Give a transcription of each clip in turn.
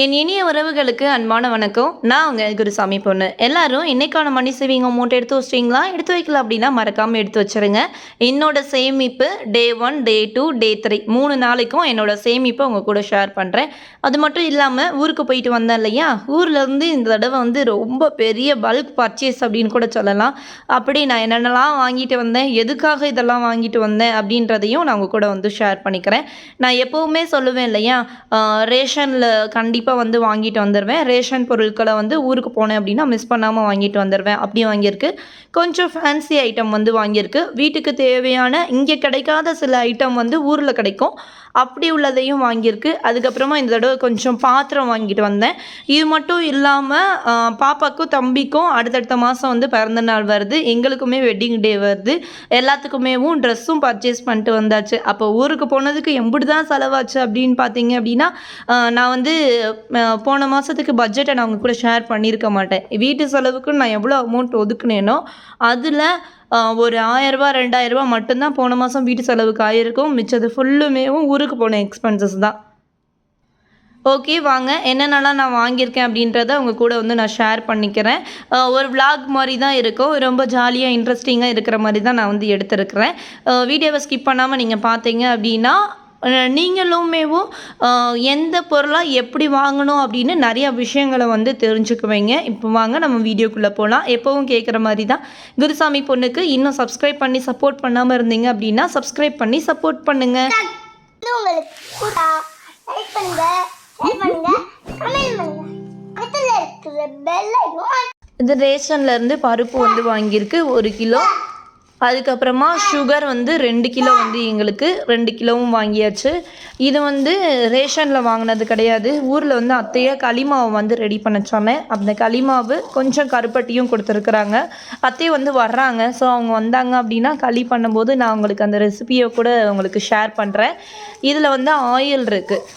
என் இனிய உறவுகளுக்கு அன்பான வணக்கம். நான் உங்கள் குருசாமி பொண்ணு. எல்லாரும் இன்னைக்கான மணி சேவிங் அமௌண்ட் எடுத்து வச்சிட்டிங்களா? எடுத்து வைக்கல அப்படின்னா மறக்காமல் எடுத்து வச்சிருங்க. என்னோட சேமிப்பு day one day two day three மூணு நாளைக்கும் என்னோட சேமிப்பை உங்கள் கூட ஷேர் பண்ணுறேன் அது மட்டும் இல்லாமல் ஊருக்கு போயிட்டு வந்தேன் இல்லையா? ஊர்லேருந்து இந்த தடவை வந்து ரொம்ப பெரிய பல்க் பர்ச்சேஸ் அப்படின்னு கூட சொல்லலாம். அப்படி நான் என்னென்னலாம் வாங்கிட்டு வந்தேன் எதுக்காக இதெல்லாம் வாங்கிட்டு வந்தேன் அப்படின்றதையும் நான் உங்கள் கூட வந்து ஷேர் பண்ணிக்கிறேன். நான் எப்போவுமே சொல்லுவேன் இல்லையா? ரேஷனில் கண்டிப்பாக வந்து வாங்கிட்டு வந்துடுவேன் ரேஷன் பொருட்களை வந்து ஊருக்கு போனேன் அப்படின்னா மிஸ் பண்ணாமல் வாங்கிட்டு வந்துடுவேன் அப்படி வாங்கியிருக்கு. கொஞ்சம் ஃபேன்சி ஐட்டம் வந்து வாங்கியிருக்கு. வீட்டுக்கு தேவையான இங்கே கிடைக்காத சில ஐட்டம் வந்து ஊரில் கிடைக்கும். அப்படி உள்ளதையும் வாங்கியிருக்கு. அதுக்கப்புறமா இந்த தடவை கொஞ்சம் பாத்திரம் வாங்கிட்டு வந்தேன். இது மட்டும் இல்லாமல் பாப்பாக்கும் தம்பிக்கும் அடுத்தடுத்த மாதம் வந்து பிறந்த நாள் வருது. எங்களுக்குமே வெட்டிங் டே வருது. எல்லாத்துக்குமேவும் ட்ரெஸ்ஸும் பர்ச்சேஸ் பண்ணிட்டு வந்தாச்சு. அப்போ ஊருக்கு போனதுக்கு எப்படி தான் செலவாச்சு அப்படின்னு பார்த்தீங்க அப்படின்னா நான் வந்து போன மாதத்துக்கு பட்ஜெட்டை நான் உங்க கூட ஷேர் பண்ணியிருக்க மாட்டேன். வீட்டு செலவுக்கு நான் எவ்வளோ அமௌண்ட் ஒதுக்குனேனோ அதில் ஒரு ஆயரரூபா ரெண்டாயிரரூபா மட்டும்தான் போன மாதம் வீட்டு செலவுக்கு ஆயிருக்கும். மிச்சது ஃபுல்லுமேவும் ஊருக்கு போன எக்ஸ்பென்சஸ் தான். ஓகே வாங்க. என்னென்னலாம் நான் வாங்கியிருக்கேன் அப்படின்றத உங்கள் கூட வந்து நான் ஷேர் பண்ணிக்கிறேன். ஒரு விளாக் மாதிரி தான் இருக்கும். ரொம்ப ஜாலியாக இன்ட்ரெஸ்டிங்காக இருக்கிற மாதிரி தான் நான் வந்து எடுத்திருக்கிறேன். வீடியோவை ஸ்கிப் பண்ணாமல் நீங்கள் பார்த்தீங்க அப்படின்னா நீங்களுமேவும் எந்த பொருளாக எப்படி வாங்கணும் அப்படின்னு நிறைய விஷயங்களை வந்து தெரிஞ்சுக்குவீங்க. இப்போ வாங்க நம்ம வீடியோக்குள்ளே போகலாம் எப்போவும் கேட்குற மாதிரி தான் குருசாமி பொண்ணுக்கு இன்னும் சப்ஸ்கிரைப் பண்ணி சப்போர்ட் பண்ணாமல் இருந்தீங்க அப்படின்னா சப்ஸ்கிரைப் பண்ணி சப்போர்ட் பண்ணுங்கள் இது உங்களுக்கு கூட. லைக் பண்ணுங்க ஷேர் பண்ணுங்க கமெண்ட் பண்ணுங்க. பக்கத்துல இருக்கிற பெல் ஐகான் இது ரேஷன்ல இருந்து பருப்பு வந்து வாங்கியிருக்கு. ஒரு கிலோ அதுக்கப்புறமா சுகர் வந்து ரெண்டு கிலோ வந்து எங்களுக்கு ரெண்டு கிலோவும் வாங்கியாச்சு. இது வந்து ரேஷனில் வாங்கினது கிடையாது. ஊரில் வந்து அத்தையே களிமாவை வந்து ரெடி பண்ண சொன்னேன் அந்த களிமாவு கொஞ்சம் கருப்பட்டியும் கொடுத்துருக்குறாங்க. அத்தையை வந்து வர்றாங்க. ஸோ அவங்க வந்தாங்க அப்படின்னா களி பண்ணும்போது நான் உங்களுக்கு அந்த ரெசிபியை கூட உங்களுக்கு ஷேர் பண்ணுறேன் இதில் வந்து ஆயில் இருக்குது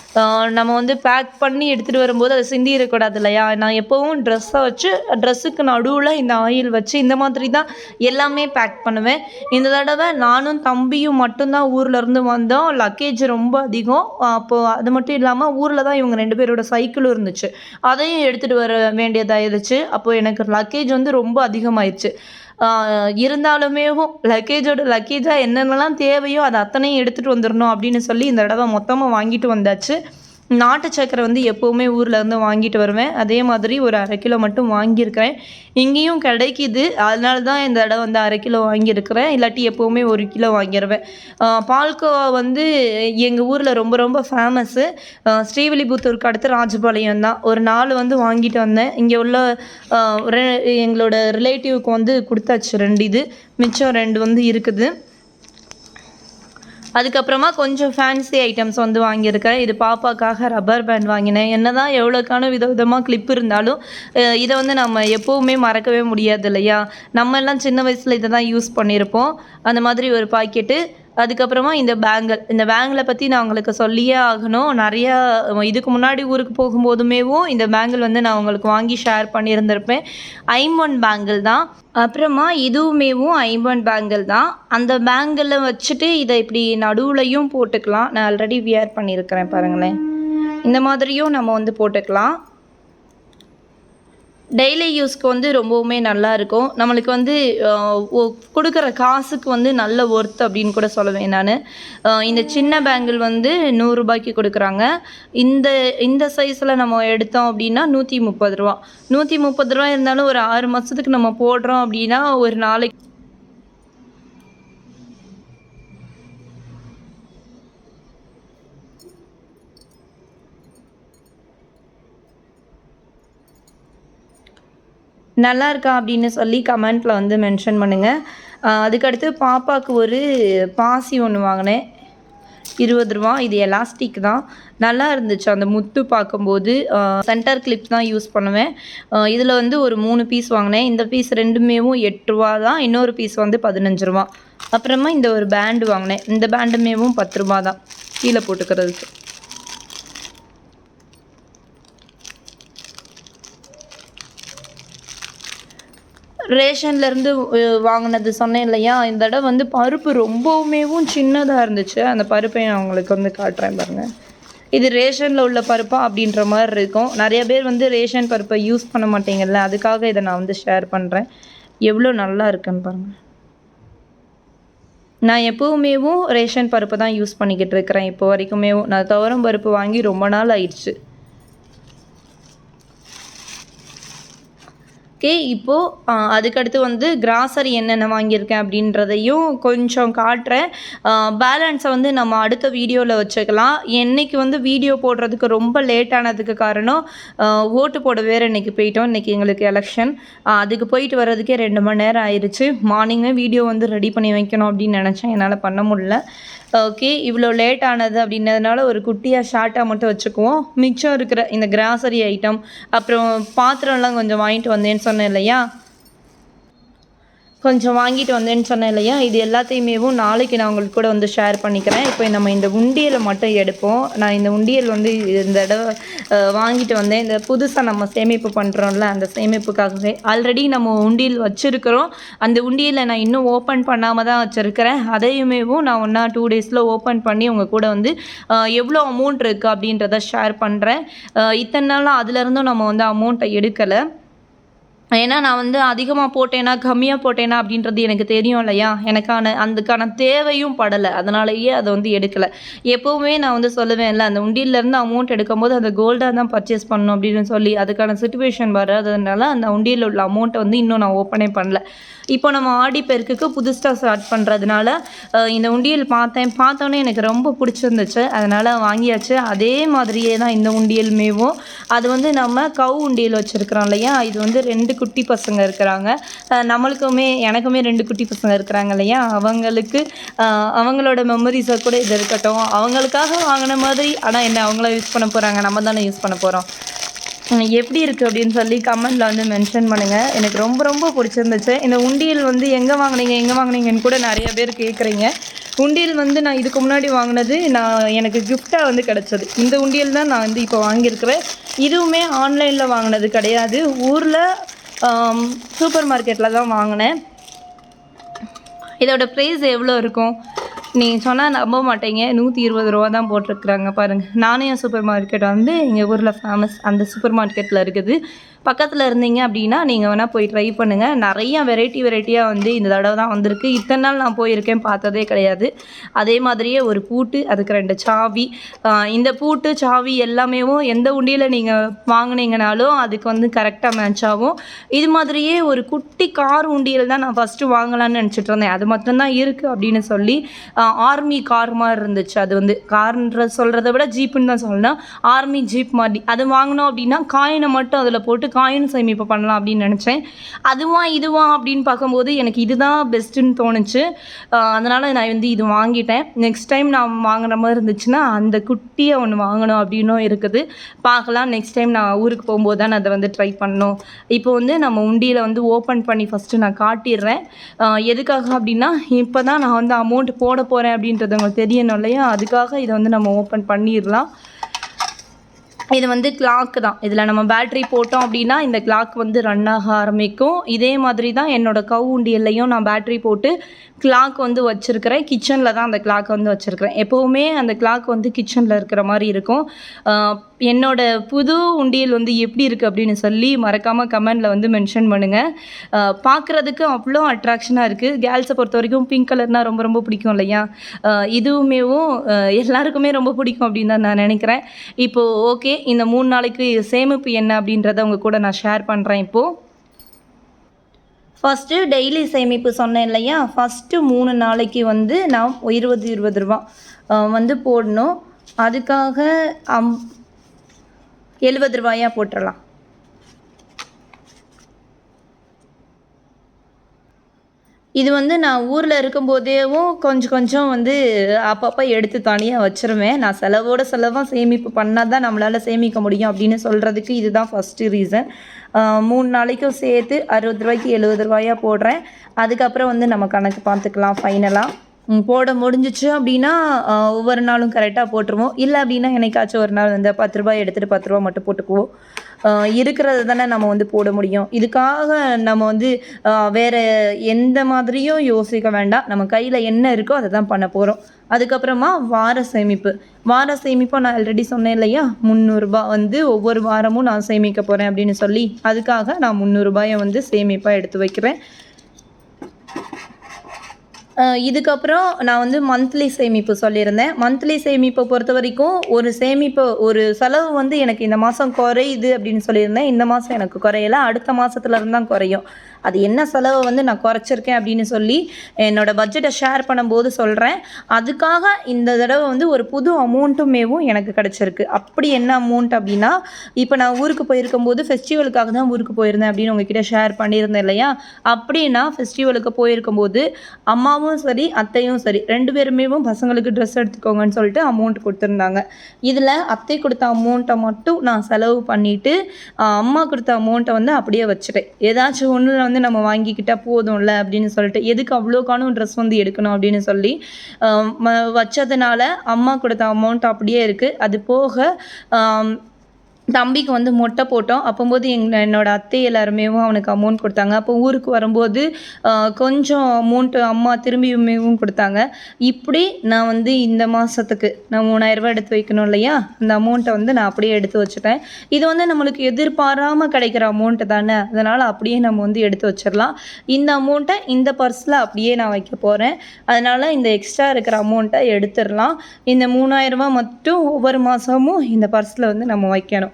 நம்ம வந்து பேக் பண்ணி எடுத்துகிட்டு வரும்போது அது சிந்தி இருக்கக்கூடாது இல்லையா? நான் எப்போவும் ட்ரெஸ்ஸை வச்சு ட்ரெஸ்ஸுக்கு நடுவில் இந்த ஆயில் வச்சு இந்த மாதிரி தான் எல்லாமே பேக் பண்ணுவேன். இந்த தடவை நானும் தம்பியும் மட்டும்தான் ஊரில் இருந்து வந்தோம். லக்கேஜ் ரொம்ப அதிகம். அப்போது அது மட்டும் இல்லாமல் ஊரில் தான் இவங்க ரெண்டு பேரோட சைக்கிளும் இருந்துச்சு. அதையும் எடுத்துகிட்டு வர வேண்டியதாயிருச்சு. அப்போது எனக்கு லக்கேஜ் வந்து ரொம்ப அதிகமாயிடுச்சு இருந்தாலுமே லக்கேஜோட லக்கேஜாக என்னென்னலாம் தேவையோ அதை அத்தனையும் எடுத்துகிட்டு வந்துடணும் அப்படின்னு சொல்லி இந்த தடவை மொத்தமாக வாங்கிட்டு வந்தாச்சு. நாட்டு சக்கரை வந்து எப்போவுமே ஊரில் இருந்து வாங்கிட்டு வருவேன். அதே மாதிரி ஒரு அரை கிலோ மட்டும் வாங்கியிருக்கிறேன். இங்கேயும் கிடைக்கிது. அதனால தான் இந்த தடவை வந்து அரை கிலோ வாங்கியிருக்கிறேன். இல்லாட்டி எப்போவுமே ஒரு கிலோ வாங்கிடுவேன் பால்கோவா வந்து எங்கள் ஊரில் ரொம்ப ரொம்ப ஃபேமஸ்ஸு ஸ்ரீவில்லிபுத்தூருக்கு அடுத்து ராஜபாளையம் தான். ஒரு நாலு வந்து வாங்கிட்டு வந்தேன். இங்கே உள்ள எங்களோட ரிலேட்டிவ்க்கு வந்து கொடுத்தாச்சு ரெண்டு இது. மிச்சம் ரெண்டு வந்து இருக்குது. அதுக்கப்புறமா கொஞ்சம் ஃபேன்சி ஐட்டம்ஸ் வந்து வாங்கியிருக்கேன். இது பாப்பாக்காக ரப்பர் பேண்ட் வாங்கினேன். என்னதான் எவ்வளோக்கான வித விதமாக கிளிப் இருந்தாலும் இதை வந்து நம்ம எப்போவுமே மறக்கவே முடியாது இல்லையா? நம்ம எல்லாம் சின்ன வயசில் இதை தான் யூஸ் பண்ணியிருப்போம். அந்த மாதிரி ஒரு பாக்கெட்டு அதுக்கப்புறமா இந்த பேங்கிள் இந்த பேங்கிளை பற்றி நான் உங்களுக்கு சொல்லியே ஆகணும். நிறையா இதுக்கு முன்னாடி ஊருக்கு போகும்போதுமேவும் இந்த பேங்கிள் வந்து நான் உங்களுக்கு வாங்கி ஷேர் பண்ணியிருந்திருப்பேன். ஐம்பொன் பேங்கிள் தான். அப்புறமா இதுவுமேவும் ஐம்பொன் பேங்கிள் தான். அந்த பேங்கிளில் வச்சுட்டு இதை இப்படி நடுவுலையும் போட்டுக்கலாம். நான் ஆல்ரெடி வியர் பண்ணியிருக்கிறேன் பாருங்களேன். இந்த மாதிரியும் நம்ம வந்து போட்டுக்கலாம். டெய்லி யூஸ்க்கு வந்து ரொம்பவுமே நல்லா இருக்கும். நம்மளுக்கு வந்து ஒ- கொடுக்குற காசுக்கு வந்து நல்ல ஒர்த் அப்படின்னு கூட சொல்லுவேன் நான். இந்த சின்ன பேங்கிள் வந்து நூறுரூபாய்க்கு கொடுக்குறாங்க. இந்த இந்த சைஸில் நம்ம எடுத்தோம் அப்படின்னா நூற்றி முப்பது ரூபா. நூற்றி முப்பது ரூபா இருந்தாலும் ஒரு ஆறு மாதத்துக்கு நம்ம போடுறோம் அப்படின்னா ஒரு நாளைக்கு நல்லா இருக்கா அப்படின்னு சொல்லி கமெண்ட்டில் வந்து மென்ஷன் பண்ணுங்கள் அதுக்கடுத்து பாப்பாவுக்கு ஒரு பாசி ஒன்று வாங்கினேன். இருபது ரூபா. இது எலாஸ்டிக் தான். நல்லா இருந்துச்சு. அந்த முத்து பார்க்கும்போது சென்டர் கிளிப் தான் யூஸ் பண்ணுவேன். இதில் வந்து ஒரு மூணு பீஸ் வாங்கினேன். இந்த பீஸ் ரெண்டுமேவும் எட்டு ரூபா தான். இன்னொரு பீஸ் வந்து பதினஞ்சு ரூபா. அப்புறமா இந்த ஒரு பேண்டு வாங்கினேன். இந்த பேண்டுமேவும் பத்து ரூபா தான். கீழே போட்டுக்கிறதுக்கு. ரேஷன்லேருந்து வாங்கினது சொன்னேன் இல்லையா? இந்த தடவை வந்து பருப்பு ரொம்பவுமேவும் சின்னதாக இருந்துச்சு. அந்த பருப்பை நான் உங்களுக்கு வந்து காட்டுறேன் பாருங்கள் இது ரேஷனில் உள்ள பருப்பா அப்படின்ற மாதிரி இருக்கும். நிறைய பேர் வந்து ரேஷன் பருப்பை யூஸ் பண்ண மாட்டீங்கல்ல? அதுக்காக இதை நான் வந்து ஷேர் பண்ணுறேன் எவ்வளோ நல்லா இருக்குன்னு பாருங்கள் நான் எப்போவுமேவும் ரேஷன் பருப்பு தான் யூஸ் பண்ணிக்கிட்டு இருக்கிறேன். இப்போ வரைக்குமேவும் நான் துவரம் பருப்பு வாங்கி ரொம்ப நாள் ஆயிடுச்சு. ஓகே இப்போது அதுக்கடுத்து வந்து கிராசரி என்னென்ன வாங்கியிருக்கேன் அப்படின்றதையும் கொஞ்சம் காட்டுறேன். பேலன்ஸை வந்து நம்ம அடுத்த வீடியோவில் வச்சுக்கலாம். என்றைக்கு வந்து வீடியோ போடுறதுக்கு ரொம்ப லேட் ஆனதுக்கு காரணம் ஓட்டு போட வேறு இன்னைக்கு போயிட்டோம். இன்றைக்கி எங்களுக்கு எலெக்ஷன் அதுக்கு போயிட்டு வர்றதுக்கே ரெண்டு மணி நேரம் ஆயிடுச்சு மார்னிங்கே வீடியோ வந்து ரெடி பண்ணி வைக்கணும் அப்படின்னு நினச்சேன். என்னால் பண்ண முடியல. ஓகே இவ்வளோ லேட் ஆனது அப்படின்றதுனால ஒரு குட்டியாக ஷார்ட்டாக மட்டும் வச்சுக்குவோம். மிச்சம் இருக்கிற இந்த கிராசரி ஐட்டம் அப்புறம் பாத்திரம்லாம் கொஞ்சம் வாங்கிட்டு வந்தேன்னு சொன்னேன் இல்லையா? கொஞ்சம் வாங்கிட்டு வந்தேன்னு சொன்னேன் இல்லையா? இது எல்லாத்தையுமேவும் நாளைக்கு நான் உங்களுக்கு கூட வந்து ஷேர் பண்ணிக்கிறேன். இப்போ நம்ம இந்த உண்டியலை மட்டும் எடுப்போம். நான் இந்த உண்டியல் வந்து இந்த தடவை வாங்கிட்டு வந்தேன். இந்த புதுசாக நம்ம சேமிப்பு பண்ணுறோம்ல அந்த சேமிப்புக்காகவே. ஆல்ரெடி நம்ம உண்டியல் வச்சுருக்கிறோம். அந்த உண்டியலை நான் இன்னும் ஓப்பன் பண்ணாமல் தான் வச்சுருக்கிறேன். அதையுமேவும் நான் ஒன்றா டூ டேஸில் ஓப்பன் பண்ணி உங்கள் கூட வந்து எவ்வளோ அமௌண்ட் இருக்குது அப்படின்றத ஷேர் பண்ணுறேன் இத்தனை நாளாக அதுலேருந்தும் நம்ம வந்து அமௌண்ட்டை எடுக்கலை. ஏன்னா நான் வந்து அதிகமாக போட்டேனா கம்மியாக போட்டேனா அப்படின்றது எனக்கு தெரியும் இல்லையா? எனக்கான அதுக்கான தேவையும் படலை. அதனாலேயே அதை வந்து எடுக்கலை. எப்போவுமே நான் வந்து சொல்லுவேன்ல அந்த உண்டியிலேருந்து அமௌண்ட் எடுக்கும்போது அந்த கோல்டாக தான் பர்ச்சேஸ் பண்ணணும் அப்படின்னு சொல்லி அதுக்கான சுச்சுவேஷன் வராததுனால அந்த உண்டியலில் உள்ள அமௌண்ட்டை வந்து இன்னும் நான் ஓப்பனே பண்ணல. இப்போ நம்ம ஆடி பெருக்குக்கு புதுசாக ஸ்டார்ட் பண்ணுறதுனால இந்த உண்டியல் பார்த்தேன். பார்த்தோன்னே எனக்கு ரொம்ப பிடிச்சிருந்துச்சு. அதனால் வாங்கியாச்சு. அதே மாதிரியே தான் இந்த உண்டியலுமேவும். அது வந்து நம்ம கவு உண்டியல் வச்சுருக்கிறோம் இல்லையா? இது வந்து ரெண்டு குட்டி பசங்க இருக்கிறாங்க. நம்மளுக்குமே எனக்குமே ரெண்டு குட்டி பசங்க இருக்கிறாங்க இல்லையா? அவங்களுக்கு அவங்களோட மெமரிஸை கூட இது இருக்கட்டும். அவங்களுக்காக வாங்கின மாதிரி ஆனால் என்ன அவங்கள யூஸ் பண்ண போகிறாங்க நம்ம தானே யூஸ் பண்ண போகிறோம் எப்படி இருக்குது அப்படின்னு சொல்லி கமெண்டில் வந்து மென்ஷன் பண்ணுங்கள் எனக்கு ரொம்ப ரொம்ப பிடிச்சிருந்துச்சு. இந்த உண்டியல் வந்து எங்கே வாங்குனீங்க எங்கே வாங்குனீங்கன்னு கூட நிறைய பேர் கேட்குறீங்க உண்டியல் வந்து நான் இதுக்கு முன்னாடி வாங்கினது நான் எனக்கு கிஃப்டாக வந்து கிடச்சது. இந்த உண்டியல் தான் நான் வந்து இப்போ வாங்கியிருக்கிறேன். இதுவுமே ஆன்லைனில் வாங்கினது கிடையாது. ஊரில் சூப்பர் மார்க்கெட்டில் தான் வாங்கினேன். இதோட ப்ரைஸ் எவ்வளோ இருக்கும்? நீங்கள் சொன்னால் நம்ப மாட்டீங்க. நூற்றி இருபது ரூபா தான் போட்டிருக்குறாங்க பாருங்கள் நாணயம் சூப்பர் மார்க்கெட் வந்து எங்கள் ஊரில் ஃபேமஸ் அந்த சூப்பர் மார்க்கெட்டில் இருக்குது. பக்கத்தில் இருந்தீங்க அப்படின்னா நீங்கள் வேணால் போய் ட்ரை பண்ணுங்கள் நிறைய வெரைட்டி வெரைட்டியாக வந்து இந்த தடவை தான் வந்திருக்கு. இத்தனை நாள் நான் போயிருக்கேன் பார்த்ததே கிடையாது. அதே மாதிரியே ஒரு பூட்டு அதுக்கு ரெண்டு சாவி. இந்த பூட்டு சாவி எல்லாமேவும் எந்த உண்டியில் நீங்கள் வாங்கினீங்கனாலும் அதுக்கு வந்து கரெக்டாக மேட்ச் ஆகும். இது மாதிரியே ஒரு குட்டி கார் உண்டியில் தான் நான் ஃபஸ்ட்டு வாங்கலாம்னு நினச்சிட்டு இருந்தேன். அது மட்டும்தான் இருக்குது அப்படின்னு சொல்லி ஆர்மி கார் மாதிரி இருந்துச்சு. அது வந்து கார்ன்ற சொல்கிறத விட ஜீப்புன்னு தான் சொல்லணும். ஆர்மி ஜீப் மாதிரி. அது வாங்கினோம் அப்படின்னா காயினை மட்டும் அதில் போட்டு காயின் சேமிப்பு பண்ணலாம் அப்படின்னு நினச்சேன். அதுவா இதுவா அப்படின்னு பார்க்கும்போது எனக்கு இதுதான் பெஸ்ட்டுன்னு தோணுச்சு. அதனால் நான் வந்து இது வாங்கிட்டேன். நெக்ஸ்ட் டைம் நான் வாங்குற மாதிரி இருந்துச்சுன்னா அந்த குட்டியை ஒன்று வாங்கணும் அப்படின்னும் இருக்குது. பார்க்கலாம் நெக்ஸ்ட் டைம் நான் ஊருக்கு போகும்போது தான் நான் அதை வந்து ட்ரை பண்ணணும். இப்போ வந்து நம்ம உண்டியில் வந்து ஓப்பன் பண்ணி ஃபஸ்ட்டு நான் காட்டிடுறேன். எதுக்காக அப்படின்னா இப்போ தான் நான் வந்து அமௌண்ட் போட போகிறேன் அப்படின்றது உங்களுக்கு தெரியணும் இல்லையா? அதுக்காக இதை வந்து நம்ம ஓப்பன் பண்ணிடலாம். இது வந்து கிளாக்கு தான். இதில் நம்ம பேட்ரி போட்டோம் அப்படின்னா இந்த கிளாக் வந்து ரன் ஆக ஆரம்பிக்கும். இதே மாதிரி தான் என்னோடய கவு உண்டியல்லையும் நான் பேட்ரி போட்டு கிளாக் வந்து வச்சுருக்கிறேன். கிச்சனில் தான் அந்த கிளாக் வந்து வச்சுருக்கிறேன். எப்போவுமே அந்த கிளாக் வந்து கிச்சனில் இருக்கிற மாதிரி இருக்கும். என்னோட புது உண்டியல் வந்து எப்படி இருக்குது அப்படின்னு சொல்லி மறக்காமல் கமெண்டில் வந்து மென்ஷன் பண்ணுங்கள் பார்க்குறதுக்கு அவ்வளோ அட்ராக்ஷனாக இருக்குது கேர்ள்ஸை பொறுத்த வரைக்கும் பிங்க் கலர்னால் ரொம்ப ரொம்ப பிடிக்கும் இல்லையா? இதுவுமேவும் எல்லாருக்குமே ரொம்ப பிடிக்கும் அப்படின்னு தான் நான் நினைக்கிறேன். இப்போது ஓகே இந்த மூணு நாளைக்கு சேமிப்பு என்ன அப்படின்றத உங்கள் கூட நான் ஷேர் பண்ணுறேன் இப்போது ஃபஸ்ட்டு டெய்லி சேமிப்பு சொன்னேன் இல்லையா? ஃபஸ்ட்டு மூணு நாளைக்கு வந்து நான் இருபது இருபது ரூபா வந்து போடணும். அதுக்காக அம் எழுபது ரூபாயா போட்டுடலாம் இது வந்து நான் ஊரில் இருக்கும்போதேவும் கொஞ்சம் கொஞ்சம் வந்து அப்பப்போ எடுத்து தனியாக வச்சிருவேன். நான் செலவோட செலவாக சேமிப்பு பண்ணால் தான் நம்மளால் சேமிக்க முடியும் அப்படின்னு சொல்கிறதுக்கு இதுதான் ஃபஸ்ட்டு ரீசன் மூணு நாளைக்கும் சேர்த்து அறுபது ரூபாய்க்கு எழுபது ரூபாயாக போடுறேன். அதுக்கப்புறம் வந்து நம்ம கணக்கு பார்த்துக்கலாம் ஃபைனலாக போட முடிஞ்சிச்சு அப்படின்னா ஒவ்வொரு நாளும் கரெக்டாக போட்டுருவோம். இல்லை அப்படின்னா என்னைக்காச்சும் ஒரு நாள் வந்து பத்து ரூபாய் எடுத்துகிட்டு பத்து ரூபா மட்டும் போட்டுக்குவோம். இருக்கிறத இருக்கிறது தானே நம்ம வந்து போட முடியும். இதுக்காக நம்ம வந்து வேறு எந்த மாதிரியும் யோசிக்க வேண்டாம். நம்ம கையில் என்ன இருக்கோ அதை தான் பண்ண போகிறோம் அதுக்கப்புறமா வார சேமிப்பு. வார சேமிப்பை நான் ஆல்ரெடி சொன்னேன் இல்லையா? முந்நூறுரூபா வந்து ஒவ்வொரு வாரமும் நான் சேமிக்க போகிறேன் அப்படின்னு சொல்லி அதுக்காக நான் முந்நூறுரூபாயை வந்து சேமிப்பாக எடுத்து வைக்கிறேன். இதுக்கப்புறம் நான் வந்து மந்த்லி சேமிப்பு சொல்லியிருந்தேன். மந்த்லி சேமிப்பை பொறுத்த வரைக்கும் ஒரு சேமிப்பு ஒரு செலவு வந்து எனக்கு இந்த மாதம் குறையுது அப்படின்னு சொல்லியிருந்தேன். இந்த மாதம் எனக்கு குறையலை. அடுத்த மாதத்துலேருந்து தான் குறையும். அது என்ன செலவை வந்து நான் குறைச்சிருக்கேன் அப்படின்னு சொல்லி என்னோடய பட்ஜெட்டை ஷேர் பண்ணும்போது சொல்கிறேன் அதுக்காக இந்த தடவை வந்து ஒரு புது அமௌண்ட்டுமேவும் எனக்கு கிடச்சிருக்கு. அப்படி என்ன அமௌண்ட் அப்படின்னா இப்போ நான் ஊருக்கு போயிருக்கும்போது ஃபெஸ்டிவலுக்காக தான் ஊருக்கு போயிருந்தேன் அப்படின்னு உங்ககிட்ட ஷேர் பண்ணியிருந்தேன் இல்லையா? அப்படின்னா ஃபெஸ்டிவலுக்கு போயிருக்கும்போது அம்மாவும் சரி அத்தையும் சரி ரெண்டு பேருமே பசங்களுக்கு ட்ரெஸ் எடுத்துக்கோங்கன்னு சொல்லிட்டு அமௌண்ட் கொடுத்துருந்தாங்க. இதில் அத்தை கொடுத்த அமௌண்ட்டை மட்டும் நான் செலவு பண்ணிவிட்டு அம்மா கொடுத்த அமௌண்ட்டை வந்து அப்படியே வச்சுட்டேன். ஏதாச்சும் ஒன்று வந்து நம்ம வாங்கிக்கிட்டால் போதும்ல அப்படின்னு சொல்லிட்டு எதுக்கு அவ்வளோக்கான ட்ரெஸ் வந்து எடுக்கணும்? அப்படின்னு சொல்லி வச்சதுனால அம்மா கொடுத்த அமௌண்ட் அப்படியே இருக்குது அது போக தம்பிக்கு வந்து மொட்டை போட்டோம். அப்போம்போது எங் என்னோடய அத்தை எல்லாருமே அவனுக்கு அமௌண்ட் கொடுத்தாங்க. அப்போ ஊருக்கு வரும்போது கொஞ்சம் அமௌண்ட்டு அம்மா திரும்பியுமேவும் கொடுத்தாங்க. இப்படி நான் வந்து இந்த மாதத்துக்கு நான் மூணாயிரரூபா எடுத்து வைக்கணும் இல்லையா? அந்த அமௌண்ட்டை வந்து நான் அப்படியே எடுத்து வச்சுட்டேன் இது வந்து நம்மளுக்கு எதிர்பாராமல் கிடைக்கிற அமௌண்ட்டு தானே? அதனால் அப்படியே நம்ம வந்து எடுத்து வச்சிடலாம். இந்த அமௌண்ட்டை இந்த பர்ஸில் அப்படியே நான் வைக்க போகிறேன் அதனால் இந்த எக்ஸ்ட்ரா இருக்கிற அமௌண்ட்டை எடுத்துடலாம். இந்த மூணாயிரரூபா மட்டும் ஒவ்வொரு மாதமும் இந்த பர்ஸில் வந்து நம்ம வைக்கணும்.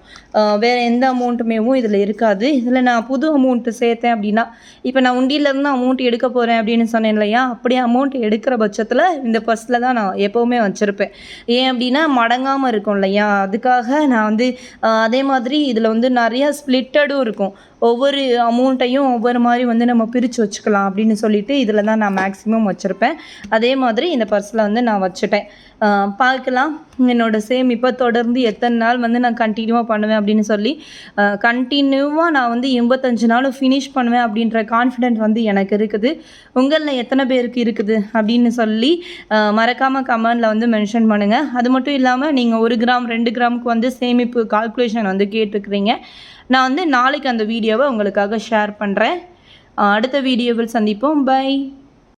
வேற எந்த அமௌண்ட்டுமேவும் இதில் இருக்காது. இதில் நான் புது அமௌண்ட்டு சேர்த்தேன் அப்படின்னா இப்போ நான் உண்டியிலேருந்து அமௌண்ட் எடுக்க போகிறேன் அப்படின்னு சொன்னேன் இல்லையா? அப்படியே அமௌண்ட் எடுக்கிற பட்சத்தில் இந்த பர்ஸில் தான் நான் எப்போவுமே வச்சுருப்பேன். ஏன் அப்படின்னா மடங்காமல் இருக்கும் இல்லையா? அதுக்காக நான் வந்து அதே மாதிரி இதில் வந்து நிறையா ஸ்ப்ளிட்டடும் இருக்கும். ஒவ்வொரு அமௌண்ட்டையும் ஒவ்வொரு மாதிரி வந்து நம்ம பிரித்து வச்சுக்கலாம் அப்படின்னு சொல்லிட்டு இதில் தான் நான் மேக்ஸிமம் வச்சுருப்பேன். அதே மாதிரி இந்த பர்ஸில் வந்து நான் வச்சுட்டேன். பார்க்கலாம். என்னோடய சேமிப்பை தொடர்ந்து எத்தனை நாள் வந்து நான் கண்டினியூவாக பண்ணுவேன் அப்படின்னு சொல்லி கண்டினியூவாக நான் வந்து எண்பத்தஞ்சு நாளும் ஃபினிஷ் பண்ணுவேன் அப்படின்ற கான்ஃபிடென்ட் வந்து எனக்கு இருக்குது. உங்களில் எத்தனை பேருக்கு இருக்குது அப்படின்னு சொல்லி மறக்காமல் கமெண்டில் வந்து மென்ஷன் பண்ணுங்கள் அது மட்டும் இல்லாமல் நீங்கள் ஒரு கிராம் ரெண்டு கிராமுக்கு வந்து சேமிப்பு கால்குலேஷன் வந்து கேட்டுருக்குறீங்க. நான் வந்து நாளைக்கு அந்த வீடியோவை உங்களுக்காக ஷேர் பண்ணுறேன் அடுத்த வீடியோவில் சந்திப்போம். பை